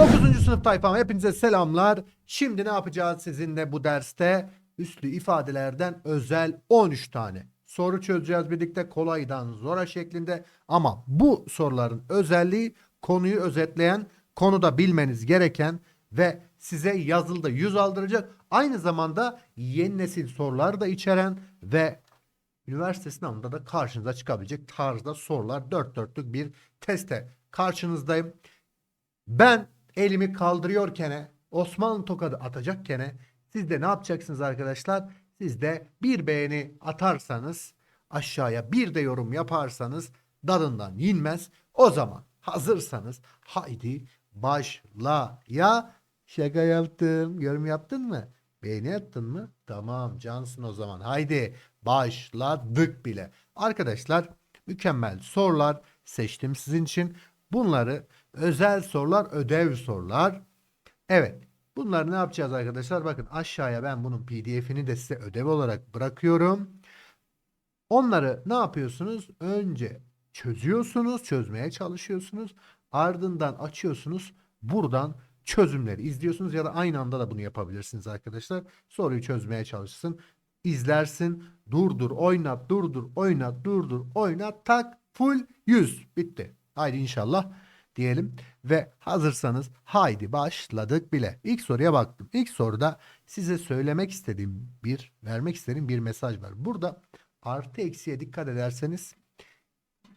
9. sınıf tayfam hepinize selamlar. Şimdi ne yapacağız sizinle bu derste? Üslü ifadelerden özel 13 tane soru çözeceğiz birlikte kolaydan zora şeklinde. Ama bu soruların özelliği konuyu özetleyen, konuda bilmeniz gereken ve size yazılıda yüz aldıracak. Aynı zamanda yeni nesil sorular da içeren ve üniversite sınavında da karşınıza çıkabilecek tarzda sorular dört dörtlük bir teste karşınızdayım. Ben elimi kaldırıyorken Osmanlı tokadı atacakken siz de ne yapacaksınız arkadaşlar? Siz de bir beğeni atarsanız aşağıya bir de yorum yaparsanız dadından yenmez. O zaman hazırsanız haydi başla ya şaka yaptım yorum yaptın mı? Beğeni attın mı? Tamam cansın o zaman. Haydi başladık bile. Arkadaşlar mükemmel sorular seçtim sizin için. Bunları özel sorular, ödev sorular. Evet. Bunları ne yapacağız arkadaşlar? Bakın aşağıya ben bunun PDF'ini de size ödev olarak bırakıyorum. Onları ne yapıyorsunuz? Önce çözüyorsunuz, çözmeye çalışıyorsunuz. Ardından açıyorsunuz. Buradan çözümleri izliyorsunuz ya da aynı anda da bunu yapabilirsiniz arkadaşlar. Soruyu çözmeye çalışsın. İzlersin. Durdur, oynat, durdur, oynat, durdur, oynat, tak, full 100. Bitti. Haydi inşallah diyelim ve hazırsanız haydi başladık bile. İlk soruya baktım. İlk soruda size söylemek istediğim bir, vermek istediğim bir mesaj var. Burada artı eksiye dikkat ederseniz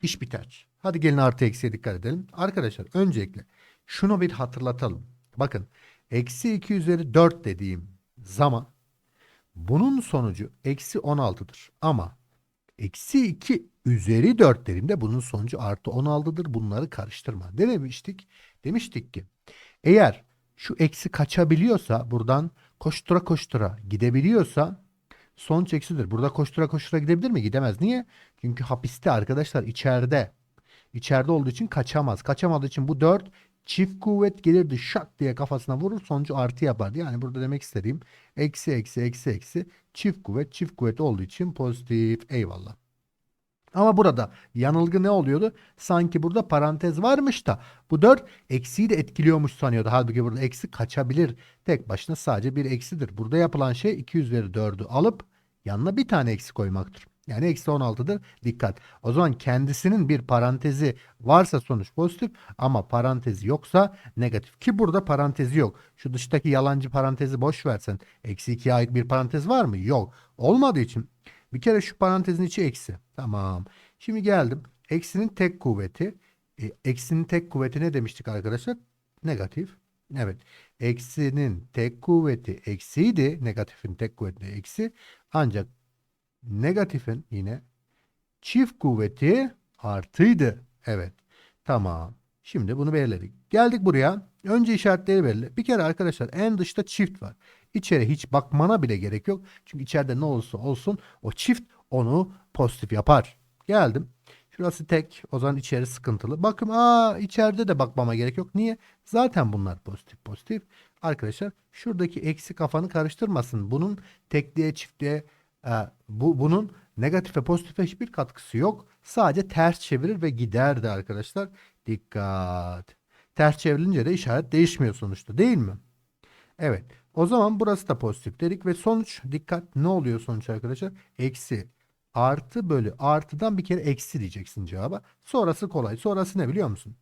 iş biter. Hadi gelin artı eksiye dikkat edelim. Arkadaşlar öncelikle şunu bir hatırlatalım. Bakın eksi 2 üzeri 4 dediğim zaman bunun sonucu eksi 16'dır. Ama eksi 2 üzeri 4 dediğimde bunun sonucu artı 16'dır. Bunları karıştırma. Ne demiştik? Demiştik ki eğer şu eksi kaçabiliyorsa buradan koştura koştura gidebiliyorsa sonuç eksidir. Burada koştura koştura gidebilir mi? Gidemez. Niye? Çünkü hapiste arkadaşlar içeride. İçeride olduğu için kaçamaz. Kaçamadığı için bu 4 çift kuvvet gelirdi şak diye kafasına vurur sonucu artı yapardı. Yani burada demek istediğim eksi eksi eksi eksi çift kuvvet çift kuvvet olduğu için pozitif eyvallah. Ama burada yanılgı ne oluyordu? Sanki burada parantez varmış da bu 4 eksiyi de etkiliyormuş sanıyordu. Halbuki burada eksi kaçabilir. Tek başına sadece bir eksidir. Burada yapılan şey 2 üzeri 4'ü alıp yanına bir tane eksi koymaktır. Yani eksi 16'dır. Dikkat. O zaman kendisinin bir parantezi varsa sonuç pozitif ama parantezi yoksa negatif. Ki burada parantezi yok. Şu dıştaki yalancı parantezi boş versen. Eksi 2'ye ait bir parantez var mı? Yok. Olmadığı için bir kere şu parantezin içi eksi. Tamam. Şimdi geldim. Eksinin tek kuvveti. E, eksinin tek kuvveti ne demiştik arkadaşlar? Negatif. Evet. Eksinin tek kuvveti eksiydi. Negatifin tek kuvveti eksi. Ancak negatifin yine çift kuvveti artıydı. Evet. Tamam. Şimdi bunu belirledik. Geldik buraya. Önce işaretleri belirle. Bir kere arkadaşlar en dışta çift var. İçeri hiç bakmana bile gerek yok. Çünkü içeride ne olursa olsun o çift onu pozitif yapar. Geldim. Şurası tek. O zaman içeri sıkıntılı. Bakın aa içeride de bakmama gerek yok. Niye? Zaten bunlar pozitif pozitif. Arkadaşlar şuradaki eksi kafanı karıştırmasın. Bunun tekliğe çiftliğe e, bu bunun negatif ve pozitife hiçbir katkısı yok. Sadece ters çevirir ve giderdi arkadaşlar. Dikkat. Ters çevrilince de işaret değişmiyor sonuçta değil mi? Evet. O zaman burası da pozitif dedik ve sonuç dikkat ne oluyor sonuç arkadaşlar? Eksi artı bölü artıdan bir kere eksi diyeceksin cevaba. Sonrası kolay. Sonrası ne biliyor musun?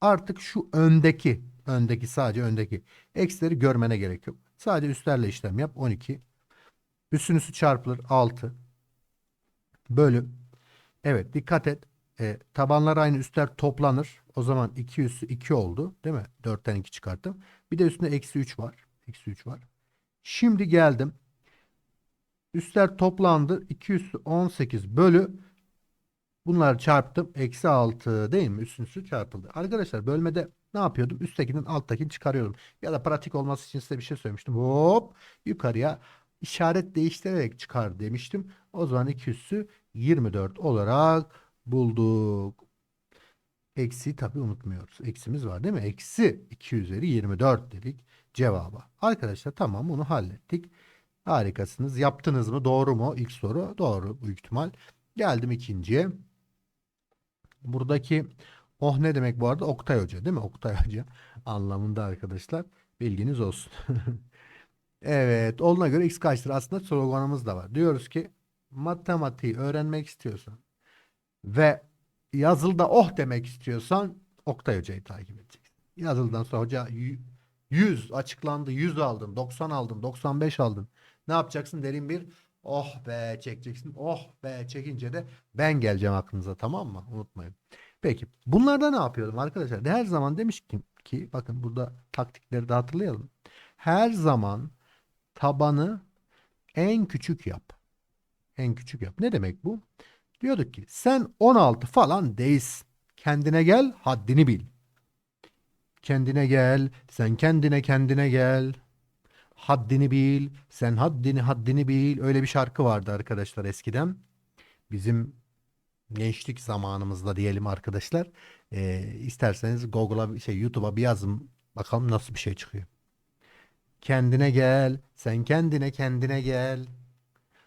Artık şu öndeki öndeki sadece öndeki eksileri görmene gerek yok. Sadece üstlerle işlem yap. 12 Üstün üstü çarpılır 6 bölü. Evet dikkat et. E, tabanlar aynı üstler toplanır. O zaman 2 üssü 2 oldu. Değil mi? 4'ten 2 çıkarttım. Bir de üstünde eksi 3 var. Eksi 3 var. Şimdi geldim. Üstler toplandı. 2 üssü 18 bölü. Bunları çarptım. Eksi 6 değil mi? Üstün üstü çarpıldı. Arkadaşlar bölmede ne yapıyordum? Üsttekinin alttakini çıkarıyordum. Ya da pratik olması için size bir şey söylemiştim. Hop yukarıya işaret değiştirerek çıkar demiştim. O zaman 2 üssü 24 olarak bulduk. Eksi tabi unutmuyoruz. Eksimiz var değil mi? Eksi 2 üzeri 24 dedik cevaba. Arkadaşlar tamam bunu hallettik. Harikasınız. Yaptınız mı? Doğru mu? İlk soru doğru büyük ihtimal. Geldim ikinciye. Buradaki oh ne demek bu arada? Oktay Hoca değil mi? Oktay Hoca. anlamında arkadaşlar. Bilginiz olsun. Evet, olduğuna göre x kaçtır? Aslında sloganımız da var. Diyoruz ki matematiği öğrenmek istiyorsan ve yazılıda oh demek istiyorsan Oktay Hoca'yı takip edeceksin. Yazılıdan sonra hoca y- 100 açıklandı, 100 aldın, 90 aldın, 95 aldın. Ne yapacaksın? Derin bir oh be çekeceksin. Oh be çekince de ben geleceğim aklınıza tamam mı? Unutmayın. Peki bunlarda ne yapıyordum arkadaşlar? Her zaman demiştim ki bakın burada taktikleri de hatırlayalım. Her zaman tabanı en küçük yap. En küçük yap. Ne demek bu? Diyorduk ki sen 16 falan değilsin. Kendine gel, haddini bil. Kendine gel, sen kendine kendine gel. Haddini bil, sen haddini haddini bil. Öyle bir şarkı vardı arkadaşlar eskiden. Bizim gençlik zamanımızda diyelim arkadaşlar. Ee, isterseniz Google'a şey YouTube'a bir yazın bakalım nasıl bir şey çıkıyor. Kendine gel, sen kendine kendine gel.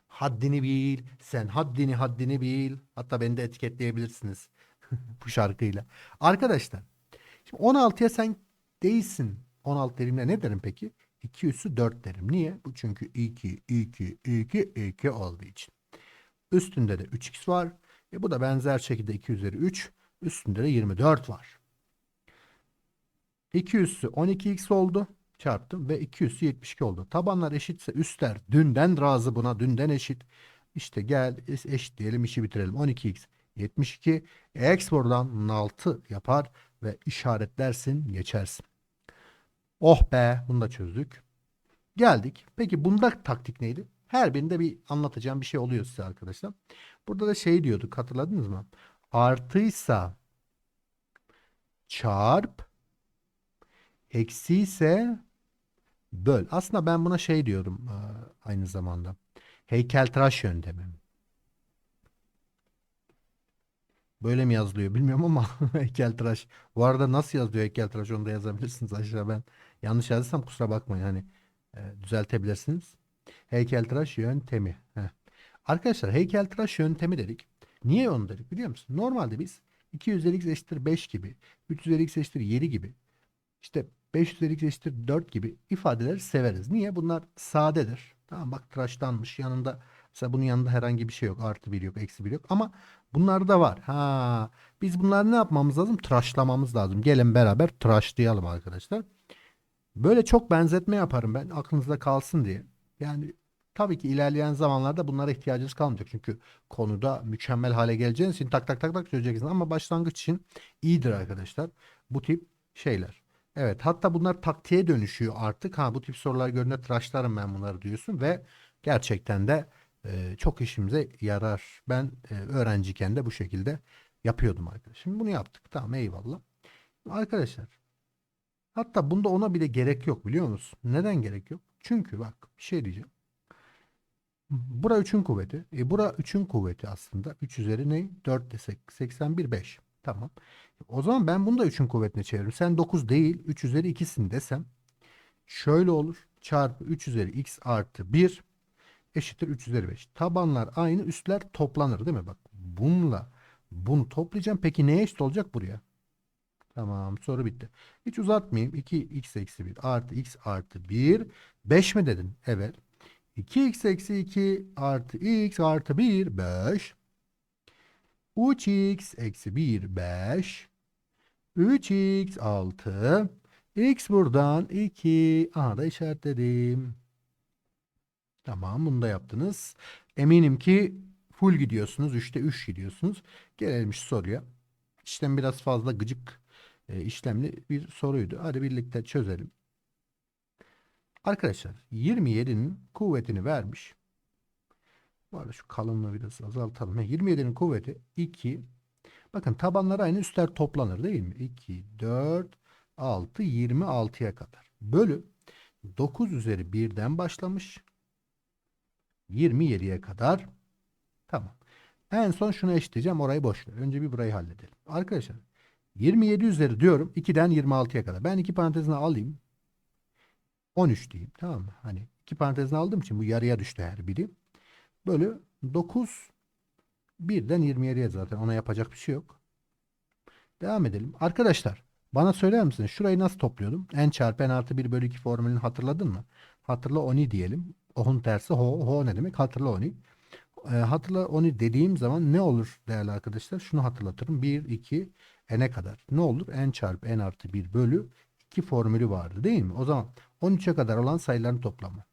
Haddini bil, sen haddini haddini bil. Hatta beni de etiketleyebilirsiniz bu şarkıyla. Arkadaşlar, şimdi 16'ya sen değilsin. 16 derimle ne derim peki? 2 üssü 4 derim. Niye? Bu çünkü 2, 2, 2, 2 olduğu için. Üstünde de 3x var. E bu da benzer şekilde 2 üzeri 3. Üstünde de 24 var. 2 üssü 12x oldu. Çarptım ve 2 üssü 72 oldu. Tabanlar eşitse üstler dünden razı buna dünden eşit. İşte gel eşit diyelim işi bitirelim. 12x 72. X buradan 6 yapar ve işaretlersin geçersin. Oh be bunu da çözdük. Geldik. Peki bunda taktik neydi? Her birinde bir anlatacağım bir şey oluyor size arkadaşlar. Burada da şey diyorduk hatırladınız mı? Artıysa çarp eksi ise böl. Aslında ben buna şey diyorum e, aynı zamanda. Heykeltıraş yöntemi. Böyle mi yazılıyor bilmiyorum ama heykeltıraş. Bu arada nasıl yazılıyor heykeltıraş onu da yazabilirsiniz aşağı ben. Yanlış yazdıysam kusura bakmayın hani e, düzeltebilirsiniz. Heykeltıraş yöntemi. Heh. Arkadaşlar heykeltıraş yöntemi dedik. Niye onu dedik biliyor musun? Normalde biz 2 üzeri x eşittir 5 gibi, 3 üzeri x eşittir 7 gibi, işte 5 üzeri x eşittir 4 gibi ifadeleri severiz. Niye? Bunlar sadedir. Tamam bak tıraşlanmış. Yanında mesela bunun yanında herhangi bir şey yok. Artı bir yok, eksi bir yok. Ama bunlar da var. Ha, biz bunları ne yapmamız lazım? Tıraşlamamız lazım. Gelin beraber tıraşlayalım arkadaşlar. Böyle çok benzetme yaparım ben aklınızda kalsın diye. Yani tabii ki ilerleyen zamanlarda bunlara ihtiyacınız kalmayacak. Çünkü konuda mükemmel hale geleceğiniz için tak tak tak tak çözeceksiniz. Ama başlangıç için iyidir arkadaşlar. Bu tip şeyler. Evet hatta bunlar taktiğe dönüşüyor artık. Ha bu tip sorular gördüğünde tıraşlarım ben bunları diyorsun ve gerçekten de e, çok işimize yarar. Ben e, öğrenciyken de bu şekilde yapıyordum arkadaşlar. Şimdi bunu yaptık. Tamam eyvallah. Arkadaşlar hatta bunda ona bile gerek yok biliyor musun? Neden gerek yok? Çünkü bak bir şey diyeceğim. Bura 3'ün kuvveti. E bura 3'ün kuvveti aslında. 3 üzeri ne? 4 desek 81 5. Tamam. O zaman ben bunu da 3'ün kuvvetine çeviririm. Sen 9 değil 3 üzeri 2'sin desem şöyle olur. Çarpı 3 üzeri x artı 1 eşittir 3 üzeri 5. Tabanlar aynı üstler toplanır değil mi? Bak bununla bunu toplayacağım. Peki neye eşit olacak buraya? Tamam soru bitti. Hiç uzatmayayım. 2x eksi 1 artı x artı 1. 5 mi dedin? Evet. 2x eksi 2 artı x artı 1 5. 3x eksi 1 5. 3x 6. X buradan 2. Aha da işaretledim. Tamam bunu da yaptınız. Eminim ki full gidiyorsunuz. 3'te 3 gidiyorsunuz. Gelelim şu soruya. İşlem biraz fazla gıcık e, işlemli bir soruydu. Hadi birlikte çözelim. Arkadaşlar 27'nin kuvvetini vermiş. Bu arada şu kalınlığı biraz azaltalım. He, 27'nin kuvveti 2. Bakın tabanlar aynı üstler toplanır değil mi? 2, 4, 6, 26'ya kadar. Bölü 9 üzeri 1'den başlamış. 27'ye kadar. Tamam. En son şunu eşitleyeceğim. Orayı boş. Önce bir burayı halledelim. Arkadaşlar 27 üzeri diyorum 2'den 26'ya kadar. Ben iki parantezine alayım. 13 diyeyim. Tamam mı? Hani iki parantezine aldığım için bu yarıya düştü her biri. Bölü 9 birden 27'ye zaten ona yapacak bir şey yok. Devam edelim. Arkadaşlar Bana söyler misin? Şurayı nasıl topluyordum? n çarpı n artı 1 bölü 2 formülünü hatırladın mı? Hatırla oni diyelim. Oh'un tersi ho. Ho ne demek? Hatırla oni. Ee, hatırla oni dediğim zaman ne olur değerli arkadaşlar? Şunu hatırlatırım. 1, 2, n'e kadar. Ne olur? n çarpı n artı 1 bölü 2 formülü vardı değil mi? O zaman 13'e kadar olan sayıların toplamı.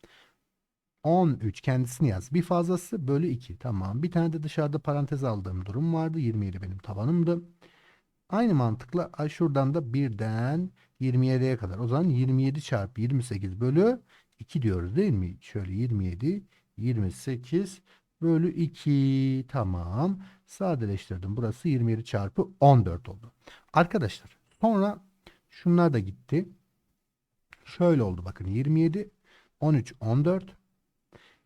13 kendisini yaz. Bir fazlası bölü 2. Tamam. Bir tane de dışarıda parantez aldığım durum vardı. 27 benim tabanımdı. Aynı mantıkla şuradan da 1'den 27'ye kadar. O zaman 27 çarpı 28 bölü 2 diyoruz değil mi? Şöyle 27, 28 bölü 2. Tamam. Sadeleştirdim. Burası 27 çarpı 14 oldu. Arkadaşlar sonra şunlar da gitti. Şöyle oldu bakın 27, 13, 14.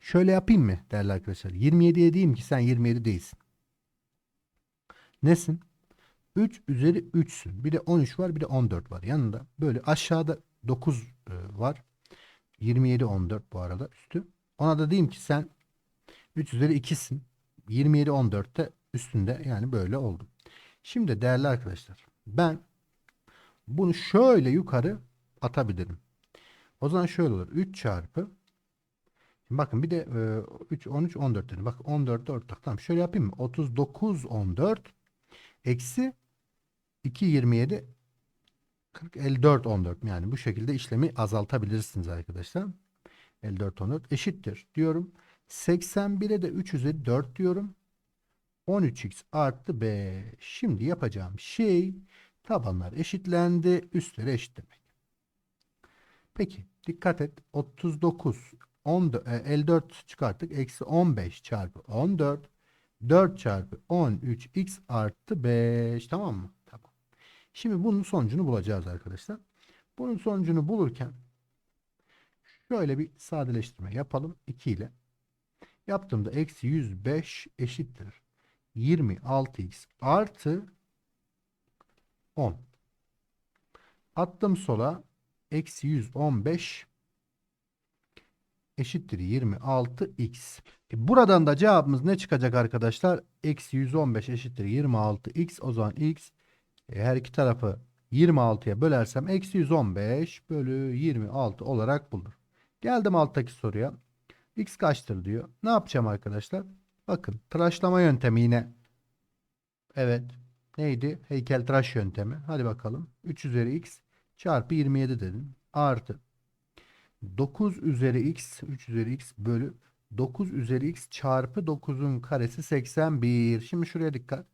Şöyle yapayım mı değerli arkadaşlar? 27'ye diyeyim ki sen 27 değilsin. Nesin? 3 üzeri 3'sün. Bir de 13 var bir de 14 var yanında. Böyle aşağıda 9 e, var. 27 14 bu arada üstü. Ona da diyeyim ki sen 3 üzeri 2'sin. 27 14 de üstünde yani böyle oldu. Şimdi değerli arkadaşlar ben bunu şöyle yukarı atabilirim. O zaman şöyle olur. 3 çarpı Şimdi bakın bir de e, 3 13 14 dedim. Bak 14 ortak. Tamam şöyle yapayım mı? 39 14 eksi 2 27 40 54 14 yani bu şekilde işlemi azaltabilirsiniz arkadaşlar. 54 14 eşittir diyorum. 81'e de 3 üzeri 4 diyorum. 13x artı 5. Şimdi yapacağım şey tabanlar eşitlendi. Üstleri eşitlemek. Peki dikkat et. 39 14, e, 54 çıkarttık. Eksi 15 çarpı 14 4 çarpı 13 x artı 5 tamam mı? Tamam. Şimdi bunun sonucunu bulacağız arkadaşlar. Bunun sonucunu bulurken şöyle bir sadeleştirme yapalım 2 ile. Yaptığımda eksi 105 eşittir. 26x artı 10. Attım sola eksi 115 eşittir 26x. E buradan da cevabımız ne çıkacak arkadaşlar? Eksi 115 eşittir 26x. O zaman x e, her iki tarafı 26'ya bölersem eksi 115 bölü 26 olarak bulunur. Geldim alttaki soruya. x kaçtır diyor. Ne yapacağım arkadaşlar? Bakın tıraşlama yöntemi yine. Evet. Neydi? Heykel tıraş yöntemi. Hadi bakalım. 3 üzeri x çarpı 27 dedim. Artı 9 üzeri x 3 üzeri x bölü 9 üzeri x çarpı 9'un karesi 81. Şimdi şuraya dikkat.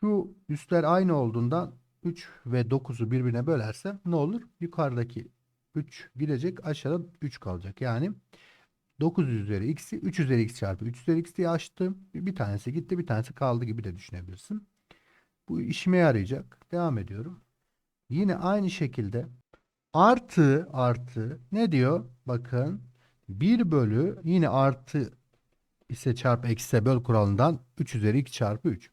Şu üstler aynı olduğundan 3 ve 9'u birbirine bölersem ne olur? Yukarıdaki 3 gidecek aşağıda 3 kalacak. Yani 9 üzeri x'i 3 üzeri x çarpı 3 üzeri x diye açtım. Bir tanesi gitti bir tanesi kaldı gibi de düşünebilirsin. Bu işime yarayacak. Devam ediyorum. Yine aynı şekilde Artı artı ne diyor? Bakın 1 bölü yine artı ise çarpı eksi böl kuralından 3 üzeri 2 çarpı 3.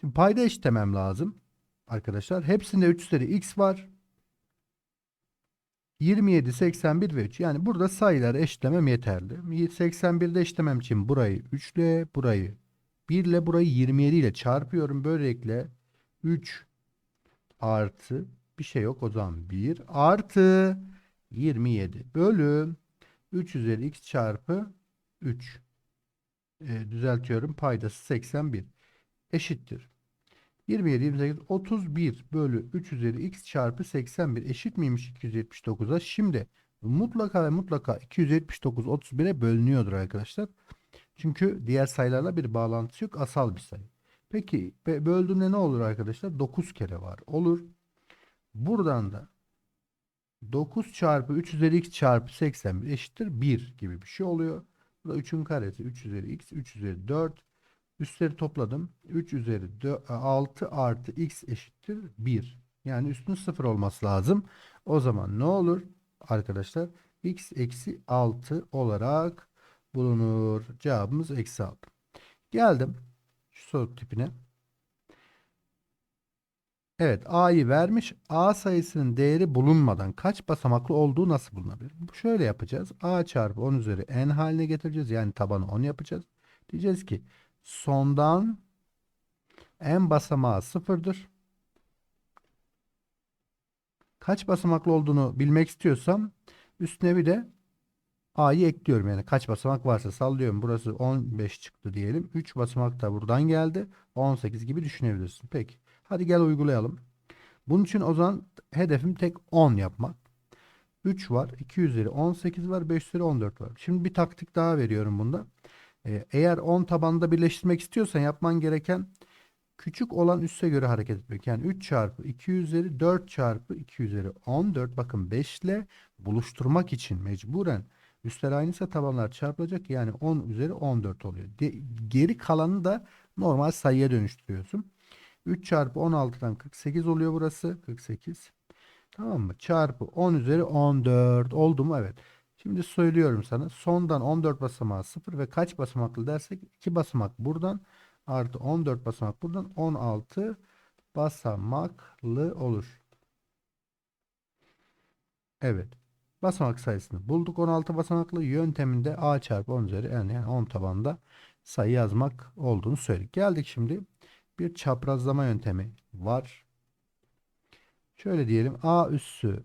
Şimdi payda eşitlemem lazım. Arkadaşlar hepsinde 3 üzeri x var. 27, 81 ve 3. Yani burada sayıları eşitlemem yeterli. 81'de eşitlemem için burayı 3 ile burayı 1 ile burayı 27 ile çarpıyorum. Böylelikle 3 artı bir şey yok. O zaman 1 artı 27 bölü 3 üzeri x çarpı 3. E, düzeltiyorum. Paydası 81 eşittir. 27, 28, 31 bölü 3 üzeri x çarpı 81 eşit miymiş 279'a? Şimdi mutlaka ve mutlaka 279 31'e bölünüyordur arkadaşlar. Çünkü diğer sayılarla bir bağlantısı yok. Asal bir sayı. Peki böldüğümde ne olur arkadaşlar? 9 kere var. Olur. Buradan da 9 çarpı 3 üzeri x çarpı 81 eşittir 1 gibi bir şey oluyor. Bu da 3'ün karesi 3 üzeri x 3 üzeri 4. Üstleri topladım. 3 üzeri 4, 6 artı x eşittir 1. Yani üstün 0 olması lazım. O zaman ne olur arkadaşlar? x eksi 6 olarak bulunur. Cevabımız eksi 6. Geldim şu soru tipine. Evet A'yı vermiş. A sayısının değeri bulunmadan kaç basamaklı olduğu nasıl bulunabilir? Şöyle yapacağız. A çarpı 10 üzeri n haline getireceğiz. Yani tabanı 10 yapacağız. Diyeceğiz ki sondan n basamağı sıfırdır. Kaç basamaklı olduğunu bilmek istiyorsam üstüne bir de A'yı ekliyorum. Yani kaç basamak varsa sallıyorum. Burası 15 çıktı diyelim. 3 basamak da buradan geldi. 18 gibi düşünebilirsin. Peki. Hadi gel uygulayalım. Bunun için o zaman hedefim tek 10 yapmak. 3 var. 2 üzeri 18 var. 5 üzeri 14 var. Şimdi bir taktik daha veriyorum bunda. Ee, eğer 10 tabanda birleştirmek istiyorsan yapman gereken küçük olan üsse göre hareket etmek. Yani 3 çarpı 2 üzeri 4 çarpı 2 üzeri 14 bakın 5 ile buluşturmak için mecburen üstler aynıysa tabanlar çarpılacak. Yani 10 üzeri 14 oluyor. De- geri kalanı da normal sayıya dönüştürüyorsun. 3 çarpı 16'dan 48 oluyor burası. 48. Tamam mı? Çarpı 10 üzeri 14 oldu mu? Evet. Şimdi söylüyorum sana. Sondan 14 basamağı 0 ve kaç basamaklı dersek 2 basamak buradan artı 14 basamak buradan 16 basamaklı olur. Evet. Basamak sayısını bulduk. 16 basamaklı yönteminde a çarpı 10 üzeri yani 10 tabanda sayı yazmak olduğunu söyledik. Geldik şimdi bir çaprazlama yöntemi var. Şöyle diyelim a üssü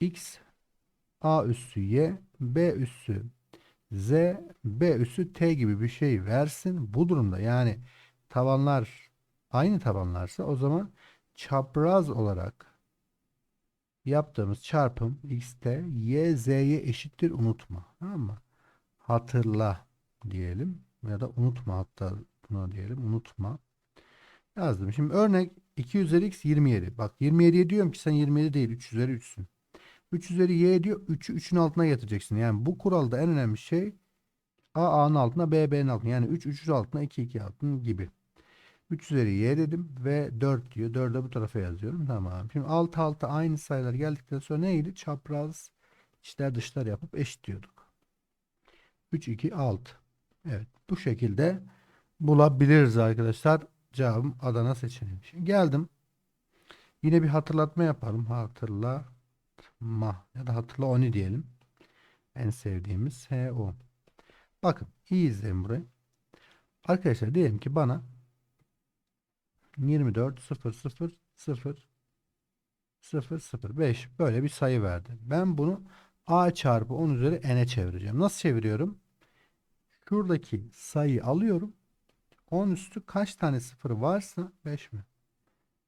x a üssü y b üssü z b üssü t gibi bir şey versin. Bu durumda yani tabanlar aynı tabanlarsa o zaman çapraz olarak yaptığımız çarpım x'te y z'ye eşittir unutma. Tamam mı? Hatırla diyelim ya da unutma hatta buna diyelim unutma. Yazdım. Şimdi örnek 2 üzeri x 27. Bak 27'ye diyorum ki sen 27 değil 3 üzeri 3'sün. 3 üzeri y diyor 3'ü 3'ün altına getireceksin. Yani bu kuralda en önemli şey a a'nın altına b b'nin altına. Yani 3 3'ün altına 2 2 altına gibi. 3 üzeri y dedim ve 4 diyor. 4'ü de bu tarafa yazıyorum. Tamam. Şimdi alt alta aynı sayılar geldikten sonra neydi? Çapraz içler dışlar yapıp eşitliyorduk. 3 2 6. Evet. Bu şekilde bulabiliriz arkadaşlar. Cevabım Adana seçeneği. Şimdi geldim. Yine bir hatırlatma yapalım. Hatırlatma ya da hatırla onu diyelim. En sevdiğimiz HO. Bakın iyi izleyin burayı. Arkadaşlar diyelim ki bana 24 0 0 0 0 0 5 böyle bir sayı verdi. Ben bunu a çarpı 10 üzeri n'e çevireceğim. Nasıl çeviriyorum? Şuradaki sayıyı alıyorum. 10 üstü kaç tane sıfır varsa 5 mi?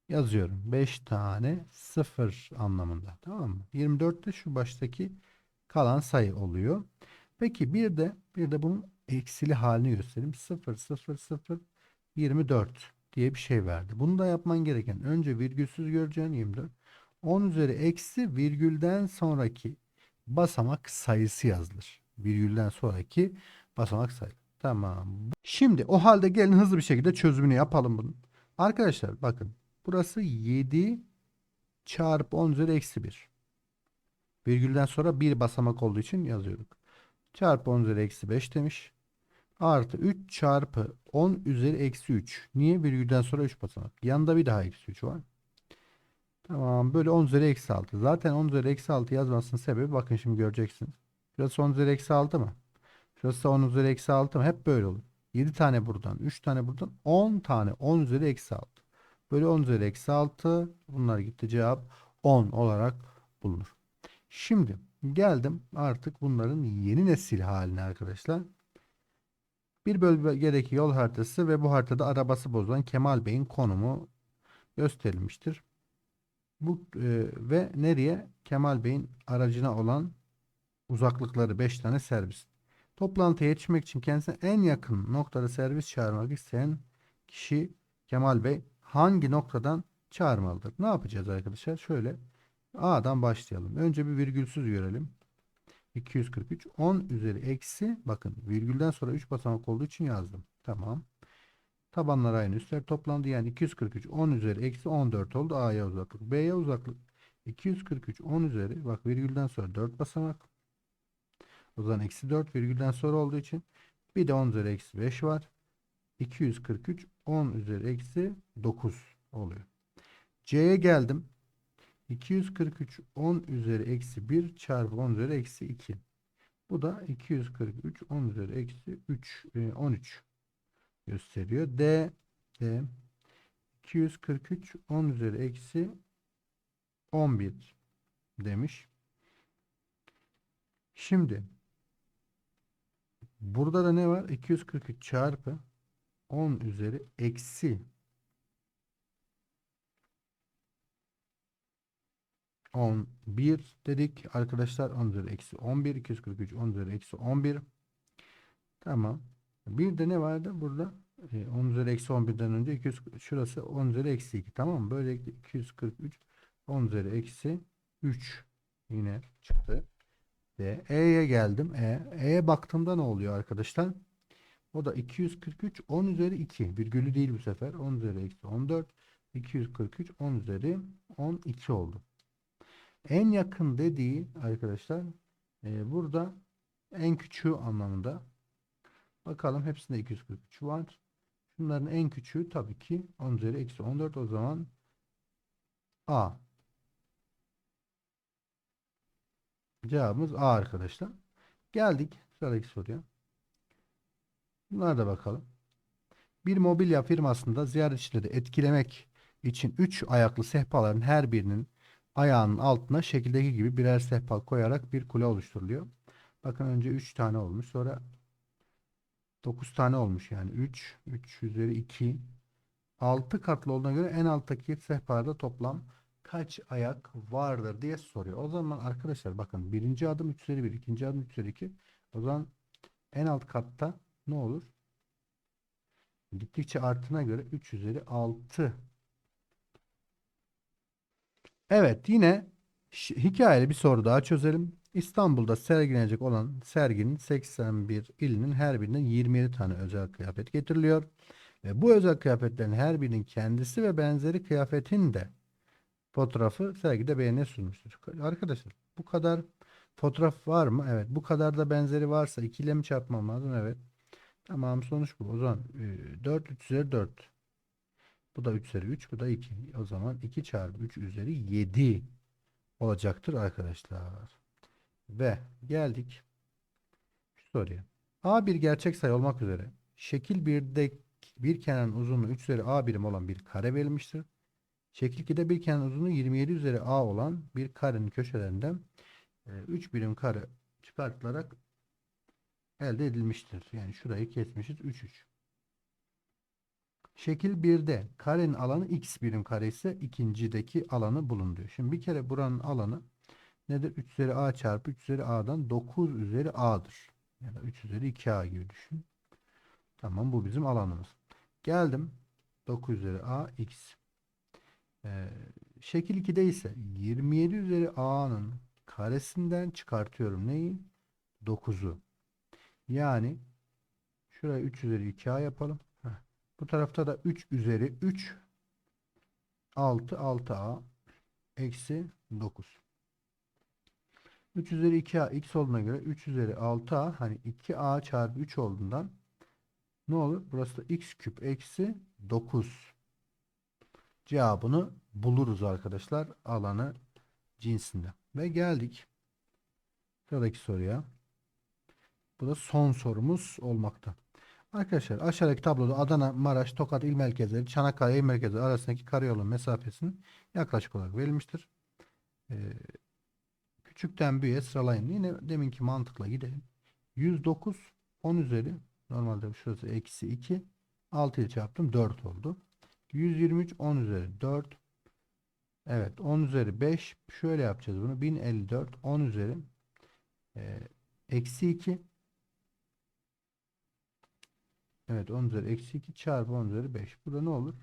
Yazıyorum. 5 tane sıfır anlamında. Tamam mı? 24 de şu baştaki kalan sayı oluyor. Peki bir de bir de bunun eksili halini göstereyim. 0 0 0 24 diye bir şey verdi. Bunu da yapman gereken önce virgülsüz göreceğin 24. 10 üzeri eksi virgülden sonraki basamak sayısı yazılır. Virgülden sonraki basamak sayı. Tamam. Şimdi o halde gelin hızlı bir şekilde çözümünü yapalım bunun. Arkadaşlar bakın. Burası 7 çarpı 10 üzeri eksi 1. Virgülden sonra bir basamak olduğu için yazıyorduk. Çarpı 10 üzeri eksi 5 demiş. Artı 3 çarpı 10 üzeri eksi 3. Niye? Virgülden sonra 3 basamak. Yanında bir daha eksi 3 var. Tamam. Böyle 10 üzeri eksi 6. Zaten 10 üzeri eksi 6 yazmasının sebebi bakın şimdi göreceksiniz. Şurası 10 üzeri eksi 6 mı? Şurası 10 üzeri eksi 6 mı? Hep böyle olur. 7 tane buradan, 3 tane buradan, 10 tane 10 üzeri eksi 6. Böyle 10 üzeri eksi 6. Bunlar gitti. Cevap 10 olarak bulunur. Şimdi geldim artık bunların yeni nesil haline arkadaşlar. Bir bölgedeki yol haritası ve bu haritada arabası bozulan Kemal Bey'in konumu gösterilmiştir. Bu e, ve nereye? Kemal Bey'in aracına olan uzaklıkları 5 tane servis. Toplantıya yetişmek için kendisine en yakın noktada servis çağırmak isteyen kişi Kemal Bey hangi noktadan çağırmalıdır? Ne yapacağız arkadaşlar? Şöyle A'dan başlayalım. Önce bir virgülsüz görelim. 243 10 üzeri eksi bakın virgülden sonra 3 basamak olduğu için yazdım. Tamam. Tabanlar aynı üstler toplandı. Yani 243 10 üzeri eksi 14 oldu. A'ya uzaklık. B'ye uzaklık 243 10 üzeri bak virgülden sonra 4 basamak. Zaman eksi 4 virgülden sonra olduğu için bir de 10 üzeri eksi 5 var. 243 10 üzeri eksi 9 oluyor. C'ye geldim. 243 10 üzeri eksi 1 çarpı 10 üzeri eksi 2. Bu da 243 10 üzeri eksi 3 e, 13 gösteriyor. D D 243 10 üzeri eksi 11 demiş. Şimdi burada da ne var? 243 çarpı 10 üzeri eksi 11 dedik. Arkadaşlar 10 üzeri eksi 11 243 10 üzeri eksi 11 tamam. Bir de ne vardı burada? E, 10 üzeri eksi 11'den önce 200 şurası 10 üzeri eksi 2 tamam mı? Böylelikle 243 10 üzeri eksi 3 yine çıktı ve E'ye geldim E E'ye baktığımda ne oluyor arkadaşlar o da 243 10 üzeri 2 virgülü değil bu sefer 10 üzeri eksi 14 243 10 üzeri 12 oldu en yakın dediği arkadaşlar e, burada en küçüğü anlamında. Bakalım hepsinde 243 var. Şunların en küçüğü tabii ki 10 üzeri eksi 14 o zaman A. Cevabımız A arkadaşlar. Geldik sıradaki soruya. Bunlara da bakalım. Bir mobilya firmasında ziyaretçileri etkilemek için 3 ayaklı sehpaların her birinin ayağının altına şekildeki gibi birer sehpa koyarak bir kule oluşturuluyor. Bakın önce 3 tane olmuş. Sonra 9 tane olmuş yani. 3, 3 üzeri 2. 6 katlı olduğuna göre en alttaki sehpada toplam kaç ayak vardır diye soruyor. O zaman arkadaşlar bakın birinci adım 3 üzeri 1, ikinci adım 3 üzeri 2. O zaman en alt katta ne olur? Gittikçe arttığına göre 3 üzeri 6 Evet yine hikayeli bir soru daha çözelim. İstanbul'da sergilenecek olan serginin 81 ilinin her birinden 27 tane özel kıyafet getiriliyor. Ve bu özel kıyafetlerin her birinin kendisi ve benzeri kıyafetin de fotoğrafı sergide beğeniye sunmuştur. Arkadaşlar bu kadar fotoğraf var mı? Evet. Bu kadar da benzeri varsa 2 ile mi çarpmam lazım? Evet. Tamam sonuç bu. O zaman e, 4 3 üzeri 4. Bu da 3 üzeri 3. Bu da 2. O zaman 2 çarpı 3 üzeri 7 olacaktır arkadaşlar. Ve geldik şu soruya. A bir gerçek sayı olmak üzere şekil 1'de bir kenarın uzunluğu 3 üzeri A birim olan bir kare verilmiştir. Şekil 2'de bir kenarın uzunluğu 27 üzeri A olan bir karenin köşelerinden 3 birim kare çıkartılarak elde edilmiştir. Yani şurayı kesmişiz 3 3. Şekil 1'de karenin alanı x birim kare ise ikincideki alanı bulun diyor. Şimdi bir kere buranın alanı nedir? 3 üzeri a çarpı 3 üzeri a'dan 9 üzeri a'dır. Ya da 3 üzeri 2a gibi düşün. Tamam bu bizim alanımız. Geldim. 9 üzeri a x. Ee, şekil 2'de ise 27 üzeri a'nın karesinden çıkartıyorum neyi? 9'u. Yani şuraya 3 üzeri 2a yapalım. Bu tarafta da 3 üzeri 3 6 6a eksi 9. 3 üzeri 2a x olduğuna göre 3 üzeri 6a hani 2a çarpı 3 olduğundan ne olur? Burası da x küp eksi 9. Cevabını buluruz arkadaşlar alanı cinsinde. Ve geldik sıradaki soruya. Bu da son sorumuz olmakta. Arkadaşlar aşağıdaki tabloda Adana, Maraş, Tokat il merkezleri, Çanakkale il merkezleri arasındaki karayolu mesafesinin yaklaşık olarak verilmiştir. Ee, küçükten büyüğe sıralayın. Yine deminki mantıkla gidelim. 109 10 üzeri normalde şurası eksi 2 6 ile çarptım 4 oldu. 123 10 üzeri 4 Evet 10 üzeri 5 şöyle yapacağız bunu 1054 10 üzeri e, eksi 2 Evet 10 üzeri eksi 2 çarpı 10 üzeri 5. Burada ne olur?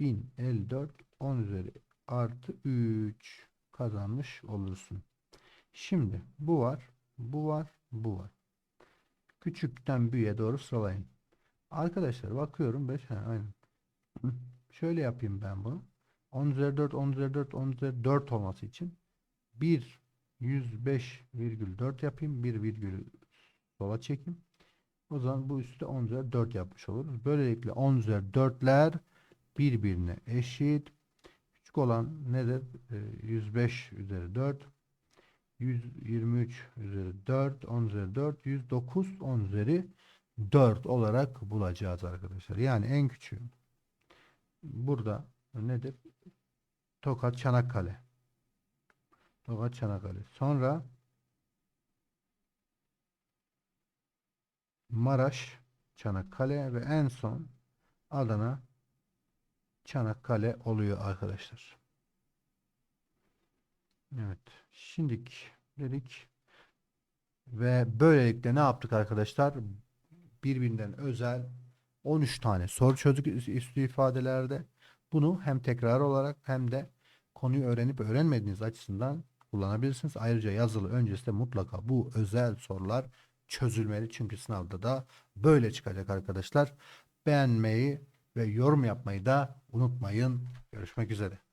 1054 10 üzeri artı 3 kazanmış olursun. Şimdi bu var. Bu var. Bu var. Küçükten büyüğe doğru sıralayın. Arkadaşlar bakıyorum 5. Ha, aynen. Şöyle yapayım ben bunu. 10 üzeri 4 10 üzeri 4 10 üzeri 4 olması için 1 105,4 yapayım. 1 virgül sola çekeyim. O zaman bu üstü 10 üzeri 4 yapmış oluruz. Böylelikle 10 üzeri 4'ler birbirine eşit. Küçük olan nedir? Ee, 105 üzeri 4. 123 üzeri 4. 10 üzeri 4. 109 10 üzeri 4 olarak bulacağız arkadaşlar. Yani en küçüğü. Burada nedir? Tokat Çanakkale. Tokat Çanakkale. Sonra Maraş, Çanakkale ve en son Adana, Çanakkale oluyor arkadaşlar. Evet. Şimdilik dedik. Ve böylelikle ne yaptık arkadaşlar? Birbirinden özel 13 tane soru çözdük üs- üslü ifadelerde. Bunu hem tekrar olarak hem de konuyu öğrenip öğrenmediğiniz açısından kullanabilirsiniz. Ayrıca yazılı öncesinde mutlaka bu özel sorular çözülmeli. Çünkü sınavda da böyle çıkacak arkadaşlar. Beğenmeyi ve yorum yapmayı da unutmayın. Görüşmek üzere.